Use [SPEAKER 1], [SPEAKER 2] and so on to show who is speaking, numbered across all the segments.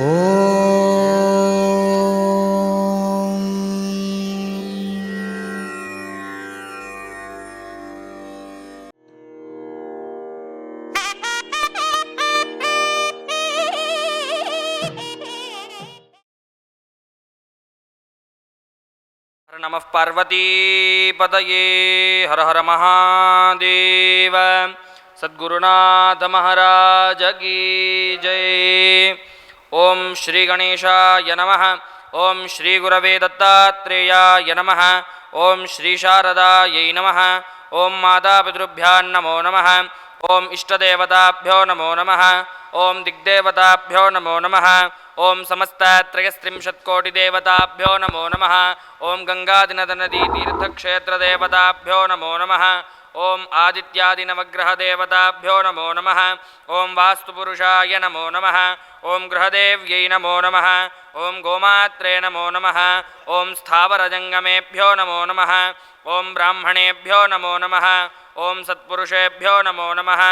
[SPEAKER 1] நம பார்வதீபதையே ஹர ஹர மகாதேவ சத்குருநாத மகாராஜ கீ ஜெய் ॐ श्रीगणेशाय नमः। ॐ श्रीगुरवे दत्तात्रेयाय नमः। ॐ श्रीशारदायै नमः। ॐ मातापितृभ्यां नमो नमः। ॐ इष्टदेवताभ्यो नमो नमः। ॐ दिग्देवताभ्यो नमो नमः। ॐ समस्तत्रयस्त्रिंशत्कोटिदेवताभ्यो नमो नमः। ॐ गङ्गादिनदनदीतीर्थक्षेत्रदेवताभ्यो नमो नमः ॐ आदित्यादिनवग्रहदेवताभ्यो नमो नमः ॐ वास्तुपुरुषाय नमो नमः ॐ गृहदेव्यै नमो नमः ॐ गोमात्रे नमो नमः ॐ स्थावरजङ्गमेभ्यो नमो नमः ॐ ब्राह्मणेभ्यो नमो नमः ॐ सत्पुरुषेभ्यो नमो नमः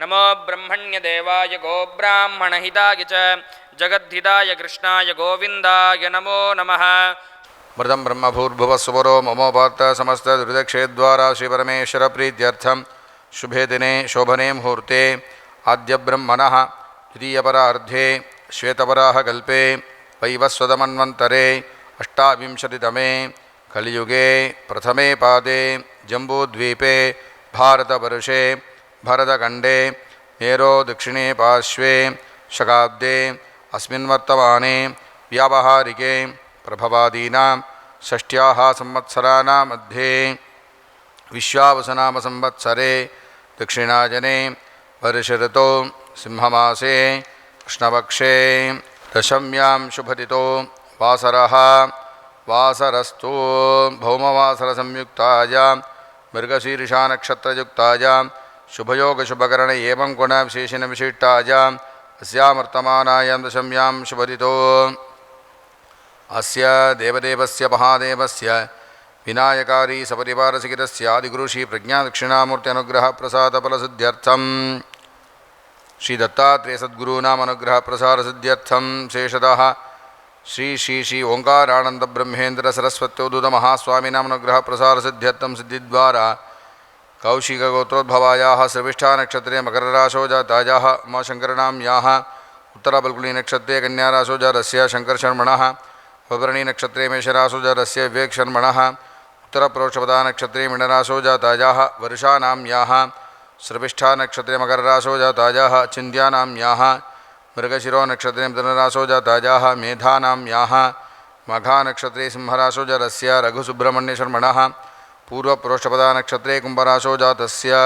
[SPEAKER 1] नमो ब्रह्मण्यदेवाय गोब्राह्मणहिताय च जगद्धिताय कृष्णाय गोविन्दाय नमो नमः
[SPEAKER 2] मृदं ब्रह्मभूर्भुवस्वरो ममोपात्त समस्तदुरिदक्षेद्वारा श्रीपरमेश्वरप्रीत्यर्थं शुभे दिने, शोभने मुहूर्ते। आद्यब्रह्मणः द्वितीयपरार्धे, श्वेतपराः कल्पे वैवस्वतमन्वन्तरे अष्टाविंशतितमे कलियुगे, प्रथमे पादे, जम्बूद्वीपे, भारतवर्षे, भरतखण्डे, नेरो दक्षिणे पार्श्वे शकाब्दे अस्मिन् वर्तमाने, व्यावहारिके प्रभवादीनां षष्ट्याः संवत्सराणां मध्ये विश्वावसनामसंवत्सरे दक्षिणाजने वर्षऋतो सिंहमासे, कृष्णपक्षे दशम्यां शुभतितो वासरः वासरस्तु भौमवासरसंयुक्तायां, मृगशीर्षानक्षत्रयुक्तायां, शुभयोगशुभकरण एवं गुणविशेषणविशिष्टायाम् अस्यामर्तमानायां दशम्यां शुभतितो अस्य देवदेवस्य महादेवस्य विनायकारी प्रज्ञादक्षिणामूर्त्यनुग्रहप्रसादफलसिद्ध्यर्थं श्रीदत्तात्रेयसद्गुरूणाम् अनुग्रहप्रसादसिद्ध्यर्थं शेषतः श्री श्री श्री ओङ्कारानन्दब्रह्मेन्द्रसरस्वत्योदुतमहास्वामिनाम् अनुग्रहप्रसादसिद्ध्यर्थं सिद्धिद्वारा। कौशिकगोत्रोद्भवायाः श्रविष्ठानक्षत्रे मकरराशो जातायाः उमाशङ्करनाम्याः उत्तरबल्कुलीनक्षत्रे कन्याराशो जातस्य शङ्करशर्मणः पबरणी नक्षत्रे मेषरासुजरस्य विवेक्षन्मणः उत्तरप्रोक्षपदा नक्षत्रे मिणरासोजातायाः वर्षानां याः स्रविष्ठा नक्षत्रे मकररासोजातायाः चिन्त्यानां याः मृगशिरो नक्षत्रे धनरासोजातायाः मेधानां याः मघा नक्षत्रे सिंहरासोजरस्य रघुसुब्रह्मण्यशर्मणः पूर्वप्रोक्षपदा नक्षत्रे कुम्भरासोजातस्य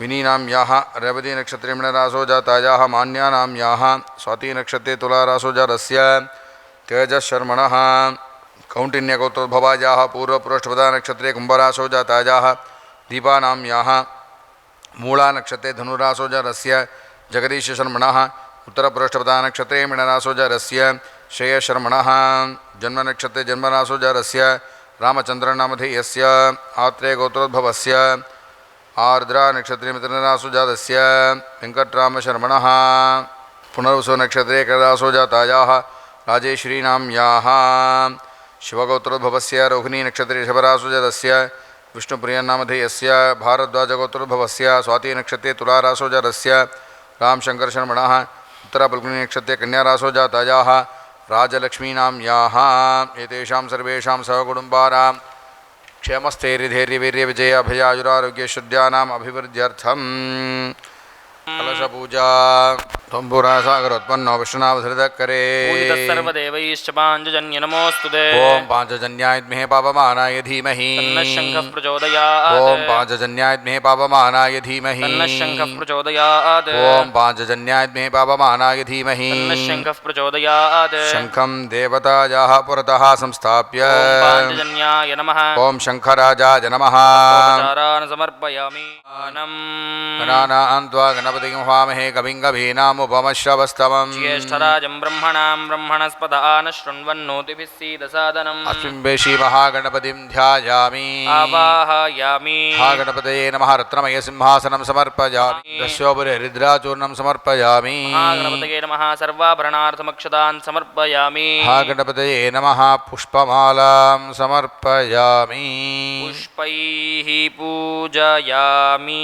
[SPEAKER 2] विनीनां याः रेवतीनक्षत्रे मनिया स्वाति याः स्वातीनक्षत्रे तुलारासोजरस्य तेजशर्मण। कौंडिन्यगोत्रोद्भवाजा पूर्वपुरष्ठपदा नक्षत्रे कुंभराशो जाताजाः मूला नक्षत्रे धनुरासो जरस्य जगदीशशर्मणः नक्षत्रे मिणरासो श्रेयशर्मण, जन्म नक्षत्रे जन्मरासो से रामचन्द्रनामधेयस्य आत्रेयगोत्रोद्भवस्य आर्द्रानक्षत्रे मित्ररासो जातस्य वेङ्कटरामशर्मणः पुनर्वसुनक्षत्रे कररासो जातायाः राजेश्रीनाम्याः शिवगोत्रोद्भवस्य नक्षत्रे विष्णुप्रियन्नामधेयस्य, भारद्वाजगोत्रोद्भवस्य, स्वातिनक्षत्रे तुलारासोजातस्य रामशङ्करशर्मणः उत्तरापल्गुणीनक्षत्रे कन्यारासोजातायाः, राजलक्ष्मीनां याः। एतेषां सर्वेषां सहकुटुम्बानां क्षेमस्थैर्यधैर्यवीर्यविजय अभयायुरारोग्यशुद्ध्यानाम् अभिवृद्ध्यर्थं कलशपूजा। त्वम्पुरासागरोत्पन्नो विष्णुनावधृतकरे
[SPEAKER 1] पूजितः सर्वदेवैश्च पाञ्चजन्य नमोऽस्तु ते।
[SPEAKER 2] ॐ पाञ्चजन्यायद्महे पापमानाय धीमहि।
[SPEAKER 1] तन्नः शङ्खः प्रचोदयात्।
[SPEAKER 2] ॐ पाञ्चजन्यायद्महे पापमानाय धीमहि।
[SPEAKER 1] तन्नः शङ्खः प्रचोदयात्।
[SPEAKER 2] ॐ पाञ्चजन्यायद्महे पापमानाय धीमहि।
[SPEAKER 1] तन्नः शङ्खः प्रचोदयात्।
[SPEAKER 2] शङ्खं देवतायाः पुरतः संस्थाप्य।
[SPEAKER 1] ॐ पाञ्चजन्याय नमः।
[SPEAKER 2] ॐ शङ्खराजाय नमः।
[SPEAKER 1] समर्पयामि। आनम्
[SPEAKER 2] गणानां त्वा गणपतिं हवामहे कविं कवीनामुपमश्रवस्तमं उपमश्रवस्तमम्
[SPEAKER 1] ज्येष्ठराजं ब्रह्मणां ब्रह्मणस्पद आन शृण्वन्नोतिभिः सीदसादनम्
[SPEAKER 2] अस्मिन् श्रीमहागणपतिं ध्यायामि
[SPEAKER 1] आवाहयामि
[SPEAKER 2] महागणपतये नमः रत्नमयसिंहासनं समर्पयामि दस्योपरि हरिद्राचूर्णं समर्पयामि
[SPEAKER 1] महागणपतये नमः सर्वाभरणार्थमक्षतान् समर्पयामि
[SPEAKER 2] महागणपतये नमः पुष्पमालां समर्पयामि
[SPEAKER 1] पुष्पैः पूजयामि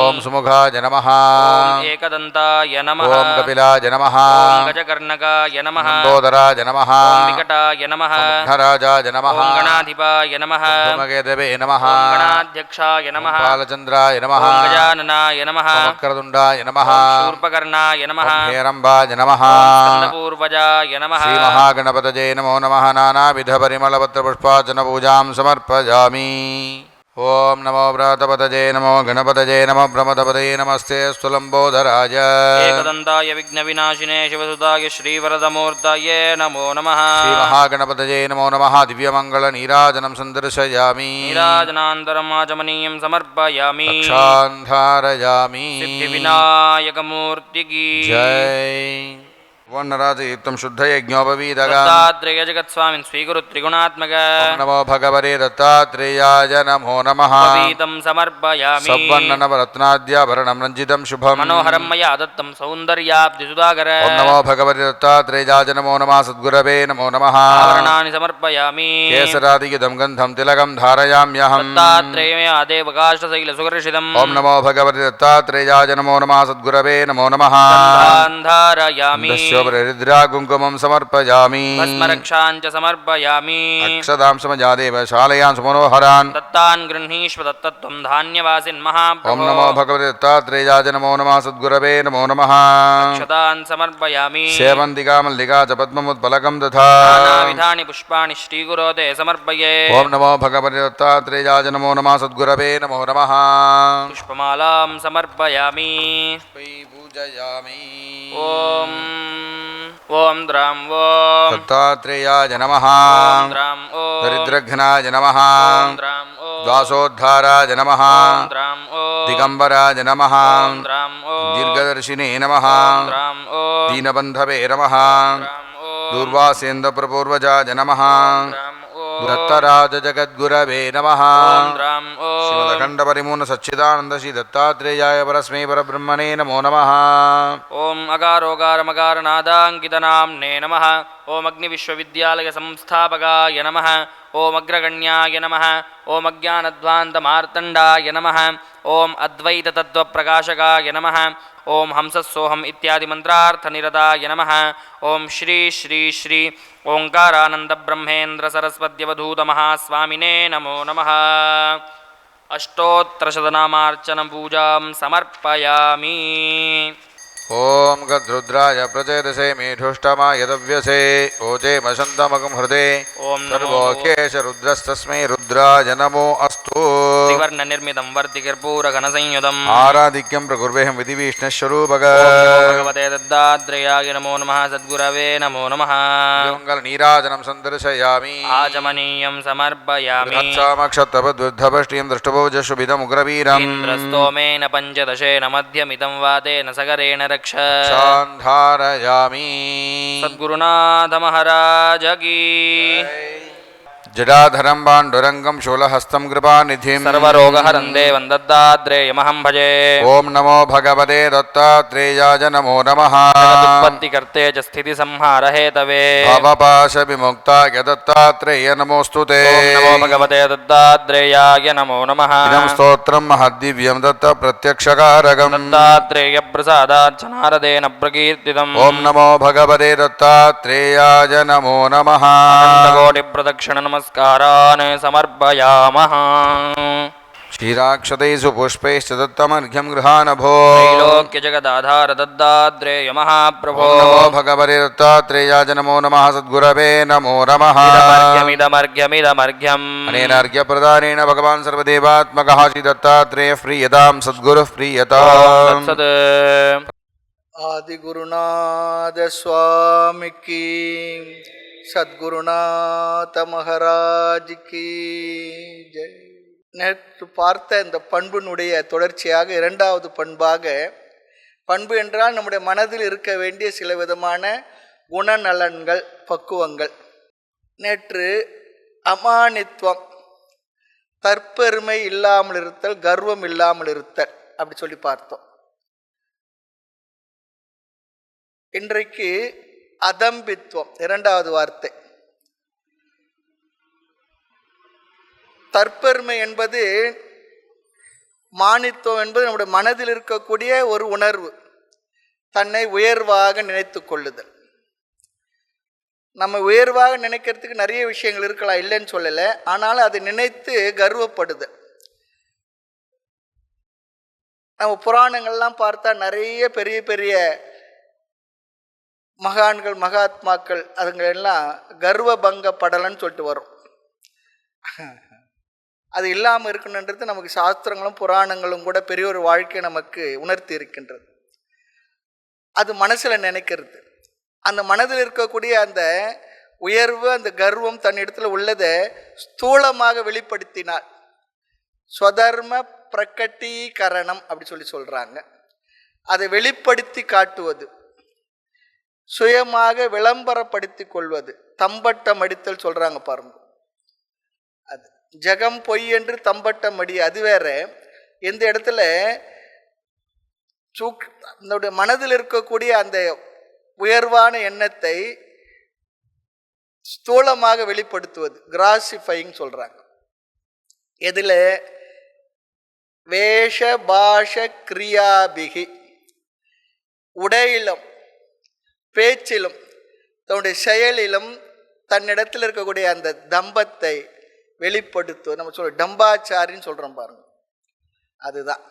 [SPEAKER 2] ॐ सुमुखाय नमः
[SPEAKER 1] ॐ एकदन्ताय नमः
[SPEAKER 2] ॐ कपिलाय नमः
[SPEAKER 1] ॐ गजकर्णकाय नमः
[SPEAKER 2] मन्दोदराय नमः
[SPEAKER 1] ॐ विकटाय नमः
[SPEAKER 2] धराजाय नमः
[SPEAKER 1] ॐ गणाधिपाय नमः
[SPEAKER 2] धूमकेतवे नमः
[SPEAKER 1] ॐ गणाध्यक्षाय नमः
[SPEAKER 2] बालचन्द्राय नमः
[SPEAKER 1] ॐ गजाननाय नमः
[SPEAKER 2] मकरदुण्डाय नमः
[SPEAKER 1] ॐ शूर्पकर्णाय नमः
[SPEAKER 2] ॐ हेरम्बाय नमः
[SPEAKER 1] स्कन्दपूर्वजाय नमः
[SPEAKER 2] श्रीमहागणपतये नमो नमः नानाविधपरिमलपत्रपुष्पार्चनपूजां समर्पयामि ॐ नमो व्रातपतये नमो गणपतये नमो भ्रमतपतये नमस्ते स्तुलम्बोधराय
[SPEAKER 1] एकदन्ताय विघ्नविनाशिने शिवसुताय श्रीवरदमूर्तये नमो नमः
[SPEAKER 2] श्रीमहागणपतये नमो नमः दिव्यमङ्गलनीराजनं सन्दर्शयामि
[SPEAKER 1] नीराजनान्तरम् आचमनीयं समर्पयामि
[SPEAKER 2] रक्षान्धारयामि
[SPEAKER 1] सिद्धिविनायकमूर्तिकी
[SPEAKER 2] जय वर्णराजयुक्तं शुद्धयज्ञोपवीदगा
[SPEAKER 1] दत्तात्रेय जगत्स्वामिन् स्वीकुरु त्रिगुणात्मक
[SPEAKER 2] नमो भगवते दत्तात्रेयाय नमो नमः
[SPEAKER 1] पीतं समर्पयामि
[SPEAKER 2] सब्वर्णनवरत्नाद्याभरणं रञ्जितं शुभम्
[SPEAKER 1] मनोहरं मया दत्तं सौन्दर्याब्धिसुधाकर
[SPEAKER 2] ॐ नमो भगवते दत्तात्रेयाय नमो नमः सद्गुरवे नमो नमः
[SPEAKER 1] आवरणानि समर्पयामि
[SPEAKER 2] केसरादिगिदं गन्धं तिलकं धारयाम्यहम्
[SPEAKER 1] दत्तात्रेय देवकाष्ठशैलसुकर्षितम्
[SPEAKER 2] ॐ नमो भगवते दत्तात्रेयाय नमो नमः सद्गुरवे नमो नमः
[SPEAKER 1] శోభరిద్రా
[SPEAKER 2] కుంకుమం సమర్పయామి. భస్మరక్షాన్
[SPEAKER 1] చ సమర్పయామి.
[SPEAKER 2] అక్షదాం సమజాదేవ శాలయాం సుమనోహరాన్.
[SPEAKER 1] దత్తాన్ గృహీష్వ దత్తత్వం ధాన్యవాసిన్
[SPEAKER 2] మహా
[SPEAKER 1] ఓం
[SPEAKER 2] నమో భగవతి దత్తాత్రేయాజ నమో నమః సద్గురవే నమో నమః.
[SPEAKER 1] అక్షదాన్ సమర్పయామి.
[SPEAKER 2] సేవంతిగా మల్లికా చ పద్మముత్పలకం దధా.
[SPEAKER 1] విధాని పుష్పాణి శ్రీగురోదే సమర్పయే.
[SPEAKER 2] ఓం నమో భగవతి దత్తాత్రేయాజ నమో నమః సద్గురవే నమో నమః.
[SPEAKER 1] పుష్పమాలాం సమర్పయామి.
[SPEAKER 2] पूजयामि
[SPEAKER 1] ॐ ॐ द्रां ॐ
[SPEAKER 2] दत्तात्रेयाय नमः
[SPEAKER 1] ॐ द्रां ॐ
[SPEAKER 2] दरिद्रघ्नाय नमः
[SPEAKER 1] ॐ द्रां ॐ
[SPEAKER 2] दासोद्धाराय नमः
[SPEAKER 1] ॐ द्रां ॐ
[SPEAKER 2] दिगम्बराय नमः
[SPEAKER 1] ॐ द्रां ॐ
[SPEAKER 2] दीर्घदर्शिने नमः
[SPEAKER 1] ॐ द्रां ॐ
[SPEAKER 2] दीनबन्धवे नमः
[SPEAKER 1] द्रां ॐ
[SPEAKER 2] दूर्वासेन्द्रप्रपूर्वजाय नमः
[SPEAKER 1] द्रां ॐ
[SPEAKER 2] दत्तराजजगद्गुरवे नमः
[SPEAKER 1] ॐ द्रां ॐ
[SPEAKER 2] श्रीमदखण्डपरिमूर्ण सच्चिदानन्द श्री दत्तात्रेयाय परस्मै परब्रह्मणे नमो नमः
[SPEAKER 1] ॐ अकारोगारमकारनादाङ्कितनाम्ने नमः ॐ अग्निविश्वविद्यालयसंस्थापकाय नमः ಓಂ ಅಗ್ರಗಣ್ಯಾಯ ನಮಃ. ಓಂ ಅಜ್ಞಾನಧ್ವಾಂತ ಮಾರ್ತಂಡಾಯ ನಮಃ. ಓಂ ಅದ್ವೈತ ತತ್ವ ಪ್ರಕಾಶಕಾಯ ನಮಃ. ಓಂ ಹಂಸಸ್ಸೋಹಂ ಇತ್ಯಾದಿ ಮಂತ್ರಾರ್ಥ ನಿರತಾಯ ನಮಃ. ಓಂ ಶ್ರೀ ಶ್ರೀ ಶ್ರೀ ಓಂಕಾರಾನಂದ ಬ್ರಹ್ಮೇಂದ್ರ ಸರಸ್ವತ್ಯವಧೂತ ಮಹಾಸ್ವಾಮಿನೇ ನಮೋ ನಮಃ. ಅಷ್ಟೋತ್ತರ ಅಷ್ಟೋತ್ತರಶತನಾಮಾರ್ಚನ ಪೂಜಾಂ ಸಮರ್ಪಯಾಮಿ.
[SPEAKER 2] ॐ गद्रुद्राय प्रचेदसे मेढुष्टमाय दव्यसे ओचे मशन्तमकं हृदे
[SPEAKER 1] ॐ नमो
[SPEAKER 2] सर्वोकेश रुद्रस्तस्मै रुद्राय नमो अस्तु
[SPEAKER 1] त्रिवर्णनिर्मितं वर्तिकर्पूरघनसंयुतम्
[SPEAKER 2] आराधिक्यं प्रकुर्वेहं विधिविष्णुस्वरूपग
[SPEAKER 1] ॐ नमो भगवते दत्तात्रेयाय नमो नमः सद्गुरवे नमो नमः
[SPEAKER 2] मङ्गलनीराजनं सन्दर्शयामि
[SPEAKER 1] आचमनीयं समर्पयामि
[SPEAKER 2] बृहत्सामक्षत्तपद्वृद्धपष्टिं दृष्टभोजशुभिदमुग्रवीरम्
[SPEAKER 1] इन्द्रस्तोमेन पञ्चदशेन मध्यमितं वातेन सगरेण रक्ष। सद्गुनाथ महाराज की।
[SPEAKER 2] జడాధరం పాండురంగం శూలహస్తం కృపానిధిం
[SPEAKER 1] సర్వరోగహరం దేవం దద్దాద్రేయమహం భజే
[SPEAKER 2] ఓం నమో భగవతే దత్తాత్రేయాయ నమో నమః
[SPEAKER 1] ఉత్పత్తికర్తే చ స్థితి
[SPEAKER 2] సంహారహేతవే భవపాశ విముక్తాయ దత్తాత్రేయ
[SPEAKER 1] నమోస్తుతే నమో భగవతే దత్తాత్రేయాయ నమో నమః
[SPEAKER 2] ఇదం స్తోత్రం మహద్దివ్యం దత్త
[SPEAKER 1] ప్రత్యక్షకారకం దత్తాత్రేయ
[SPEAKER 2] ప్రసాదార్చనారదేన ప్రకీర్తితం ఓం నమో భగవతే దత్తాత్రేయాయ
[SPEAKER 1] నమో నమః ప్రదక్షిణ నమ नमस्कारान् समर्पयामः
[SPEAKER 2] क्षीराक्षतैषु पुष्पैश्च दत्तमर्घ्यं गृहानभो
[SPEAKER 1] त्रैलोक्यजगदाधार दद्दाद्रेय महाप्रभो
[SPEAKER 2] भगवरे दत्तात्रेयाज नमो नमः सद्गुरवे नमो नमः
[SPEAKER 1] इदमर्घ्यमिदमर्घ्यम्
[SPEAKER 2] अनेन अर्घ्यप्रदानेन भगवान् सर्वदेवात्मकः श्रीदत्तात्रेयः प्रीयतां सद्गुरुः प्रीयता
[SPEAKER 1] आदिगुरुनाथ
[SPEAKER 3] स्वामी की சத்குருநாத மகராஜிக்கு ஜெய். நேற்று பார்த்த இந்த பண்பினுடைய தொடர்ச்சியாக இரண்டாவது பண்பாக பண்பு என்றால் நம்முடைய மனதில் இருக்க வேண்டிய சில விதமான குணநலன்கள் பக்குவங்கள். நேற்று அமானித்துவம் தற்பெருமை இல்லாமல் இருத்தல் கர்வம் இல்லாமல் இருத்தல் அப்படி சொல்லி பார்த்தோம். இன்றைக்கு அதம்பித்துவம். இரண்டாவது வார்த்தை. தற்பெருமை என்பது மானித்துவம் என்பது நம்முடைய மனதில் இருக்கக்கூடிய ஒரு உணர்வு. தன்னை உயர்வாக நினைத்து கொள்ளுதல். நம்ம உயர்வாக நினைக்கிறதுக்கு நிறைய விஷயங்கள் இருக்கலாம் இல்லைன்னு சொல்லலை. ஆனாலும் அதை நினைத்து கர்வப்படுதல். நம்ம புராணங்கள்லாம் பார்த்தா நிறைய பெரிய பெரிய மகான்கள் மகாத்மாக்கள் அதுங்களெல்லாம் கர்வபங்க படலன்னு சொல்லிட்டு வரும். அது இல்லாமல் இருக்கணுன்றது நமக்கு சாஸ்திரங்களும் புராணங்களும் கூட பெரிய ஒரு வாழ்க்கையை நமக்கு உணர்த்தி இருக்கின்றது. அது மனசில் நினைக்கிறது. அந்த மனதில் இருக்கக்கூடிய அந்த உயர்வு அந்த கர்வம் தன்னிடத்தில் உள்ளதை ஸ்தூலமாக வெளிப்படுத்தினார் ஸ்வதர்ம பிரகட்டீகரணம் அப்படி சொல்லி சொல்கிறாங்க அதை வெளிப்படுத்தி காட்டுவது. சுயமாக விளம்பரப்படுத்தி கொள்வது. தம்பட்டம் அடித்தல் சொல்கிறாங்க பாருங்க. அது ஜெகம் பொய் என்று தம்பட்டம் அடி அது வேற. எந்த இடத்துல சூக் நம்முடைய மனதில் இருக்கக்கூடிய அந்த உயர்வான எண்ணத்தை ஸ்தூலமாக வெளிப்படுத்துவது. கிராசிஃபைங் சொல்கிறாங்க எதில்? வேஷ பாஷ கிரியாபிகி. உடையிலும். பேச்சிலும் தன்னுடைய செயலிலும் தன்னிடத்தில் இருக்கக்கூடிய அந்த தம்பத்தை வெளிப்படுத்து நம்ம சொல்ல டம்பாச்சாரின்னு சொல்கிறோம் பாருங்க. அதுதான்.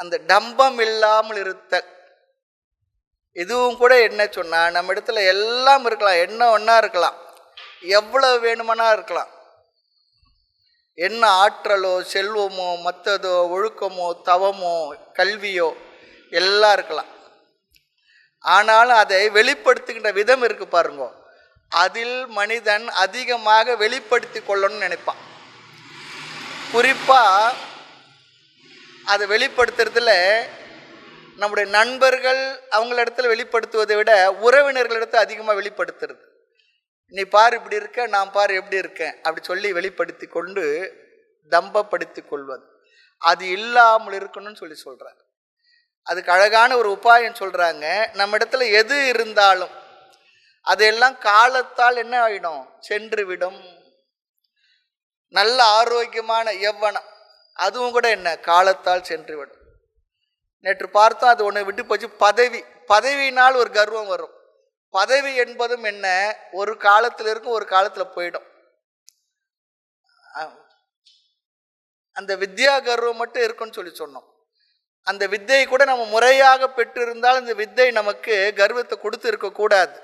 [SPEAKER 3] அந்த டம்பம் இல்லாமல் இருத்தல் இதுவும் கூட என்ன சொன்னால் நம்ம இடத்துல எல்லாம் இருக்கலாம் என்ன ஒன்றா இருக்கலாம் எவ்வளவு வேணுமானா இருக்கலாம். என்ன ஆற்றலோ செல்வமோ மற்றதோ ஒழுக்கமோ தவமோ கல்வியோ எல்லாம் இருக்கலாம். ஆனாலும் அதை வெளிப்படுத்துகின்ற விதம் இருக்கு பாருங்க. அதில் மனிதன் அதிகமாக வெளிப்படுத்தி கொள்ளணும்னு நினைப்பான். குறிப்பாக அதை வெளிப்படுத்துறதுல நம்முடைய நண்பர்கள் அவங்கள இடத்துல வெளிப்படுத்துவதை விட உறவினர்களிடத்தை அதிகமாக வெளிப்படுத்துறது. நீ பார் இப்படி இருக்க நான் பார் எப்படி இருக்கேன் அப்படி சொல்லி வெளிப்படுத்தி கொண்டு தம்பப்படுத்தி கொள்வது. அது இல்லாமல் இருக்கணும்னு சொல்லி சொல்கிறார் அதுக்கு அழகான ஒரு உபாயம் சொல்கிறாங்க நம்ம இடத்துல எது இருந்தாலும் அதெல்லாம் காலத்தால் என்ன ஆகிடும் சென்று விடும் நல்ல ஆரோக்கியமான எவ்வனம். அதுவும் கூட என்ன? காலத்தால் சென்று விடும் நேற்று பார்த்தோம் அது ஒன்று விட்டு போச்சு. பதவி. பதவியினால் ஒரு கர்வம் வரும். பதவி என்பதும் என்ன? ஒரு காலத்தில் இருக்கும் ஒரு காலத்தில் போயிடும். அந்த வித்யா கர்வம் மட்டும் இருக்குன்னு சொல்லி சொன்னோம். அந்த வித்தையை கூட நம்ம முறையாக பெற்றிருந்தால் இந்த வித்தை நமக்கு கர்வத்தை கொடுத்து இருக்கக்கூடாது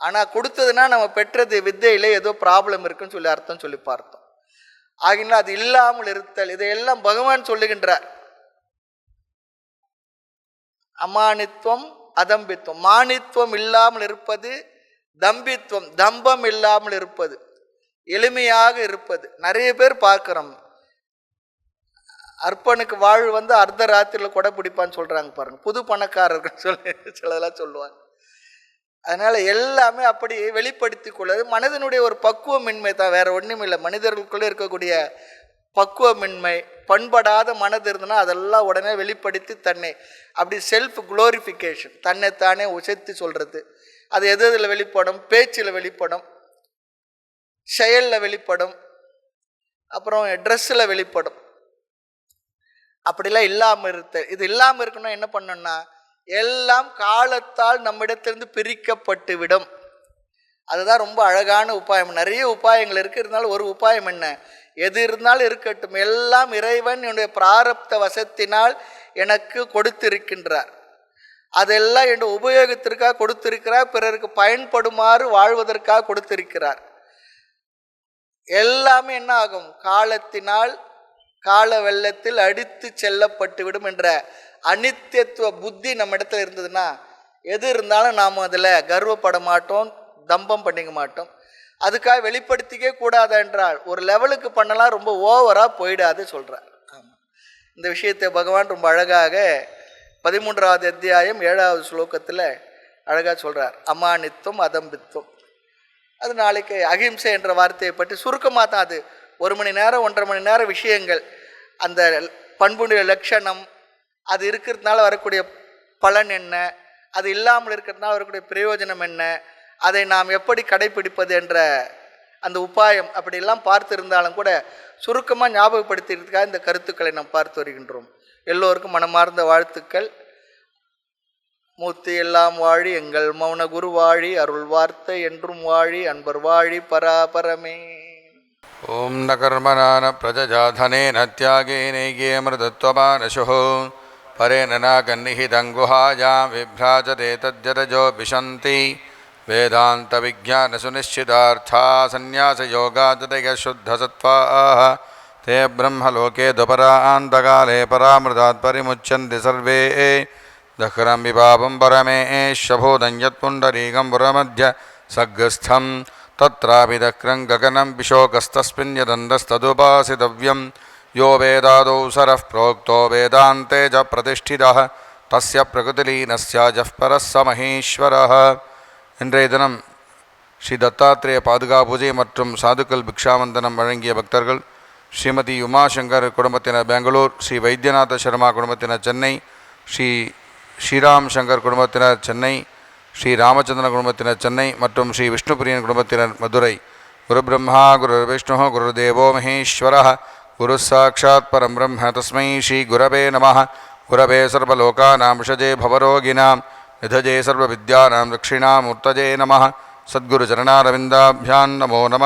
[SPEAKER 3] ஆனால் கொடுத்ததுன்னா நம்ம பெற்றது வித்தையில ஏதோ ப்ராப்ளம் இருக்குன்னு சொல்லி அர்த்தம் சொல்லி பார்த்தோம். ஆகினால் அது இல்லாமல் இருத்தல் இதையெல்லாம் பகவான் சொல்லுகின்றார். அமானித்துவம் அதம்பித்துவம் மானித்துவம் இல்லாமல் இருப்பது தம்பித்துவம் தம்பம் இல்லாமல் இருப்பது எளிமையாக இருப்பது. நிறைய பேர் பார்க்குறோம். அர்ப்பனுக்கு வாழ் வந்து அர்த்த ராத்திரியில் கொடை பிடிப்பான்னு சொல்கிறாங்க பாருங்கள் புது பணக்காரர்கள் சொல்லி சிலதெல்லாம் சொல்லுவாங்க. அதனால் எல்லாமே அப்படி வெளிப்படுத்தி கொள்வது மனிதனுடைய ஒரு பக்குவமின்மை தான். வேறு ஒன்றும் இல்லை. மனிதர்களுக்குள்ளே இருக்கக்கூடிய பக்குவமின்மை பண்படாத மனது இருந்ததுன்னா அதெல்லாம் உடனே வெளிப்படுத்தி தன்னை அப்படி செல்ஃப் குளோரிஃபிகேஷன் தன்னைத்தானே உசைத்து சொல்கிறது அது எது எதில் வெளிப்படும்? பேச்சில் வெளிப்படும். செயலில் வெளிப்படும். அப்புறம் ட்ரெஸ்ஸில் வெளிப்படும். அப்படிலாம் இல்லாமல் இருத்த இது இல்லாமல் இருக்கணும்னா என்ன பண்ணணும்னா எல்லாம் காலத்தால் நம்மிடத்திலிருந்து பிரிக்கப்பட்டு விடும். அதுதான் ரொம்ப அழகான உபாயம். நிறைய உபாயங்கள் இருக்குது இருந்தாலும் ஒரு உபாயம் என்ன? எது இருந்தாலும் இருக்கட்டும். எல்லாம் இறைவன் என்னுடைய பிராரப்த வசத்தினால் எனக்கு கொடுத்திருக்கின்றார். அதெல்லாம் என்னுடைய உபயோகத்திற்காக கொடுத்திருக்கிறார். பிறருக்கு பயன்படுமாறு வாழ்வதற்காக கொடுத்திருக்கிறார். எல்லாமே என்ன ஆகும்? காலத்தினால் கால வெள்ளத்தில் அடித்து செல்லப்பட்டு விடும் என்ற அனித்தியத்துவ புத்தி நம்ம இடத்துல இருந்ததுன்னா எது இருந்தாலும் நாம் அதில் கர்வப்பட மாட்டோம் தம்பம் பண்ணிக்க மாட்டோம். அதுக்காக வெளிப்படுத்திக்கே கூடாது என்றால் ஒரு லெவலுக்கு பண்ணலாம் ரொம்ப ஓவராக போயிடாது சொல்கிறார் ஆமாம் இந்த விஷயத்தை பகவான் ரொம்ப அழகாக பதிமூன்றாவது அத்தியாயம் ஏழாவது ஸ்லோகத்தில் அழகாக சொல்கிறார் அமானித்தும் அதம்பித்தும் அது நாளைக்கு அகிம்சை என்ற வார்த்தையை பற்றி சுருக்கமாக தான் அது ஒரு மணி நேரம் ஒன்றரை மணி நேரம் விஷயங்கள் அந்த பண்புடைய லட்சணம் அது இருக்கிறதுனால வரக்கூடிய பலன் என்ன அது இல்லாமல் இருக்கிறதுனால வரக்கூடிய பிரயோஜனம் என்ன அதை நாம் எப்படி கடைபிடிப்பது என்ற அந்த உபாயம் அப்படியெல்லாம் பார்த்திருந்தாலும் கூட சுருக்கமாக ஞாபகப்படுத்திக்கிறதுக்காக இந்த கருத்துக்களை நாம் பார்த்து வருகின்றோம். எல்லோருக்கும் மனமார்ந்த வாழ்த்துக்கள். மூர்த்தி எல்லாம் வாழி எங்கள் மௌன குரு வாழி அருள் வார்த்தை என்றும் வாழி அன்பர் வாழி பராபரமே.
[SPEAKER 2] ॐ न कर्मणा न प्रजजाधनेन त्यागेनैकेमृतत्वमानशुः परेण नागन्निहितङ्गुहायां विभ्राजते तज्जरजो विशन्ति। वेदान्तविज्ञानसुनिश्चितार्था सन्न्यासयोगाजतयशुद्धसत्त्वाः ते ब्रह्मलोके दुपरान्तकाले परामृतात्परिमुच्यन्ति सर्वे। दखरं विपापं परमे शभोदं यत्पुण्डरीकं पुरमध्य सग्रस्थम् तत्रापि दक्रं गगनं विशोकस्तस्मिन् यदन्तस्तदुपासितव्यं यो वेदादौ सरः प्रोक्तो वेदान्ते च प्रतिष्ठितः तस्य प्रकृतिलीनस्य जः परः स महेश्वरः இன்றைய தினம் ஸ்ரீ தத்தாத்திரேய பாதுகா பூஜை மற்றும் சாதுக்கள் பிக்ஷாவந்தனம் வழங்கிய பக்தர்கள் ஸ்ரீமதி உமாசங்கர் குடும்பத்தினர் பெங்களூர் ஸ்ரீ வைத்தியநாத சர்மா குடும்பத்தினர் சென்னை ஸ்ரீ ஸ்ரீராம் சங்கர் குடும்பத்தினர் சென்னை ஸ்ரீ ராமச்சந்திரன் குடும்பத்தினர் சென்னை மற்றும் ஸ்ரீ விஷ்ணுபிரியன் குடும்பத்தினர் மதுரை. குரு பிரம்மா குரு விஷ்ணு குரு தேவோ மகேஸ்வர. குரு சாட்சாத் பரம் பிரம்ம தஸ்மை ஸ்ரீ குரவே நம குரவே சர்வலோகானாம் விஷஜே பவரோகிணாம் நிதஜே சர்வவித்யானாம் தட்சிணாமூர்த்தஜே நம சத்குரு சரணாரவிந்தாபியான் நமோ
[SPEAKER 4] நம